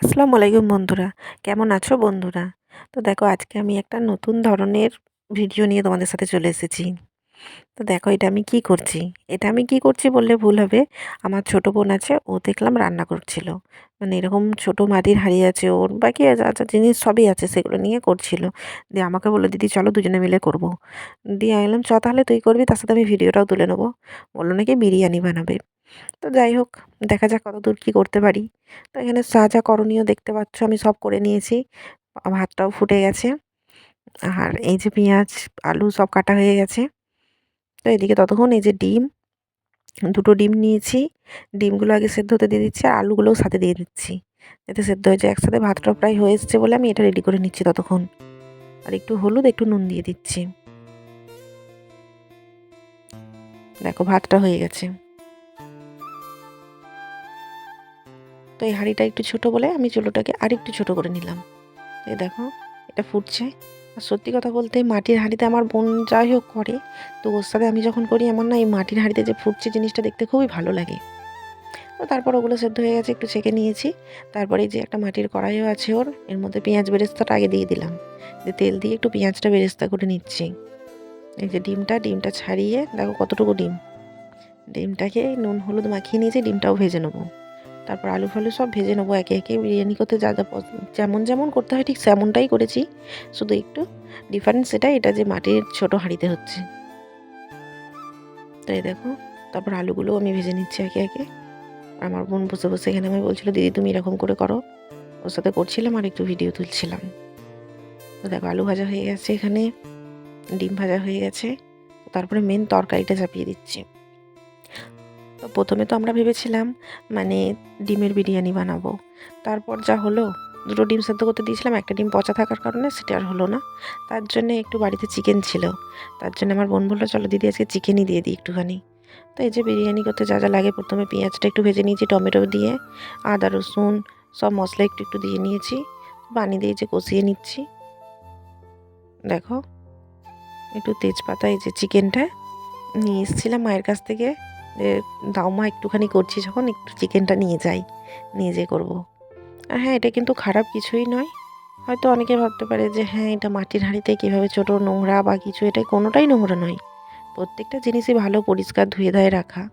আসসালামু আলাইকুম বন্ধুরা। কেমন আছো বন্ধুরা? তো দেখো, আজকে আমি একটা নতুন ধরনের ভিডিও নিয়ে তোমাদের সাথে চলে এসেছি। তো দেখো এটা আমি কি করছি? এটা আমি কি করছি বললে ভুল হবে। আমার ছোট বোন আছে, ও দেখলাম রান্না করছিল। মানে এরকম ছোট মাটির হাঁড়ি আছে, ওর বাকি যা যা জিনিস সবই আছে, সেগুলো নিয়ে করছিল। দিয়ে আমাকে বলল, দিদি, চলো দুজনে মিলে করব। দিয়ে বললাম, চ তাহলে তুই করবি, তার সাথে আমি ভিডিওটাও তুলে নেব। বলল নাকি বিরিয়ানি বানাবে। তো যাই হোক, দেখা যাক কত দূর কী করতে পারি। তো এখানে যা যা করণীয় দেখতে পাচ্ছ, আমি সব করে নিয়েছি। ভাতটাও ফুটে গেছে। আর এই যে পেঁয়াজ, আলু সব কাটা হয়ে গেছে। তো এদিকে ততক্ষণ এই যে ডিম, দুটো ডিম নিয়েছি। ডিমগুলো আগে সেদ্ধ হতে দিয়ে দিচ্ছি, আর আলুগুলোও সাথে দিয়ে দিচ্ছি। যাতে সেদ্ধ হয়ে যায়, একসাথে ভাতটা প্রায় হয়ে এসছে বলে আমি এটা রেডি করে নিচ্ছি ততক্ষণ। আর একটু হলুদ, একটু নুন দিয়ে দিচ্ছি। দেখো, ভাতটা হয়ে গেছে। তো এই হাঁড়িটা একটু ছোট বলে আমি চুলোটাকে আর একটু ছোটো করে নিলাম। এই দেখো, এটা ফুটছে। আর সত্যি কথা বলতে মাটির হাঁড়িতে আমার বোন যাই হোক করে, তো ওর সাথে আমি যখন করি আমার না এই মাটির হাঁড়িতে যে ফুটছে জিনিসটা দেখতে খুবই ভালো লাগে। তো তারপর ওগুলো সেদ্ধ হয়ে গেছে, একটু ছেঁকে নিয়েছি। তারপরে যে একটা মাটির কড়াইও আছে ওর, এর মধ্যে পেঁয়াজ বেরেস্তাটা আগে দিয়ে দিলাম। যে তেল দিয়ে একটু পেঁয়াজটা বেরেস্তা করে নিচ্ছি। এই যে ডিমটা ডিমটা ছাড়িয়ে, দেখো কতটুকু ডিম। ডিমটাকে নুন, হলুদ মাখিয়ে নিয়েছি, ডিমটাও ভেজে নেব। তারপর আলু ফালু সব ভেজে নেব একে একে। বিরিয়ানি করতে যা যা যেমন যেমন করতে হয় ঠিক তেমনটাই করেছি। শুধু একটু ডিফারেন্স এটাই এটা যে মাটির ছোট হাঁড়িতে হচ্ছে। তাই দেখো, তারপর আলুগুলো আমি ভেজে নিচ্ছি একে একে। আমার বোন বসে বসে এখানে আমি বলছিল, দিদি, তুমি এরকম করে করো। ওর সাথে করছিলাম আর একটু ভিডিও তুলছিলাম। তো দেখো, আলু ভাজা হয়ে গেছে এখানে, ডিম ভাজা হয়ে গেছে। তারপরে মেন তরকারিটা চাপিয়ে দিচ্ছি। তো প্রথমে তো আমরা ভেবেছিলাম মানে ডিমের বিরিয়ানি বানাবো। তারপর যা হলো, দুটো ডিম সেদ্ধ করতে দিয়েছিলাম, একটা ডিম পচা থাকার কারণে সেটা আর হলো না। তার জন্য একটু বাড়িতে চিকেন ছিল। তার জন্য আমার বোন বলল, চলো দিদি, আজকে চিকেনই দিয়ে দিই একটুখানি। তো এই যে বিরিয়ানি করতে যা যা লাগে, প্রথমে পেঁয়াজটা একটু ভেজে নিয়েছি, টমেটো দিয়ে, আদা, রসুন, সব মশলা একটু একটু দিয়ে নিয়েছি, পানি দিয়ে যে কষিয়ে নিচ্ছি। দেখো, একটু তেজপাতা এই যে চিকেনটা নিয়ে এসেছিলাম মায়ের কাছ থেকে। দাও মা, একটুখানি করছি, যখন একটু চিকেনটা নিয়ে যাই, নিয়ে যেয়ে করব। আর হ্যাঁ এটা কিন্তু খারাপ কিছুই নয়। হয়তো অনেকে ভাবতে পারে যে হ্যাঁ এটা মাটির হাঁড়িতে কীভাবে ছোটো নোংরা বা কিছু, এটা কোনোটাই নোংরা নয়। প্রত্যেকটা জিনিসই ভালো, পরিষ্কার, ধুয়ে ধায়ে রাখা।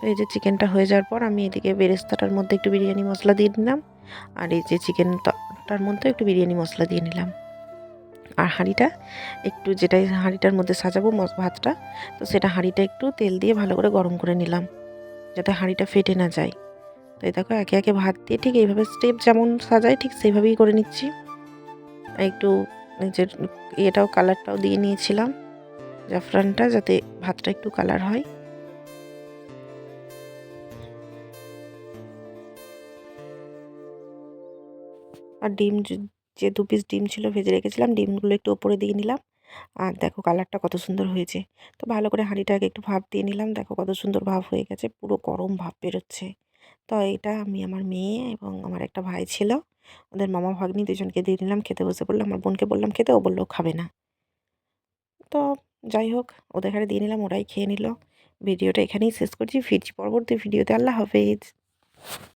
তো এই যে চিকেনটা হয়ে যাওয়ার পর আমি এদিকে বেরেস্তাটার মধ্যে একটু বিরিয়ানি মশলা দিয়ে নিলাম আর এই যে চিকেনটার মধ্যে একটু বিরিয়ানি মশলা দিয়ে নিলাম। আর হাঁড়িটা, একটু যেটাই হাঁড়িটার মধ্যে সাজাবো ভাতটা, তো সেটা হাঁড়িটা একটু তেল দিয়ে ভালো করে গরম করে নিলাম, যাতে হাঁড়িটা ফেটে না যায়। তো এই দেখো, একে একে ভাত দিয়ে ঠিক এইভাবে স্টেপ যেমন সাজাই ঠিক সেইভাবেই করে নিচ্ছি। একটু নিজের ইয়েটাও কালারটাও দিয়ে নিয়েছিলাম, জাফরানটা, যাতে ভাতটা একটু কালার হয়। আর ডিম যে দু পিস ডিম ছিল ভেজে রেখেছিলাম, ডিমগুলো একটু ওপরে দিয়ে নিলাম। আর দেখো কালারটা কত সুন্দর হয়েছে। তো ভালো করে হাঁড়িটাকে একটু ভাপ দিয়ে নিলাম। দেখো কত সুন্দর ভাব হয়ে গেছে, পুরো গরম ভাব বেরোচ্ছে। তো এটা আমি আমার মেয়ে এবং আমার একটা ভাই ছিল। ওদের মামা ভাগ্নি দুজনকে দিয়ে নিলাম, খেতে বসে পড়ল। আমার বোনকে বললাম, খেতে? ও বলল খাবে না। তো যাই হোক, ওদের এখানে দিয়ে নিলাম, ওরাই খেয়ে নিল। ভিডিওটা এখানেই শেষ করছি। ফিরছি পরবর্তী ভিডিওতে। আল্লাহ হাফেজ।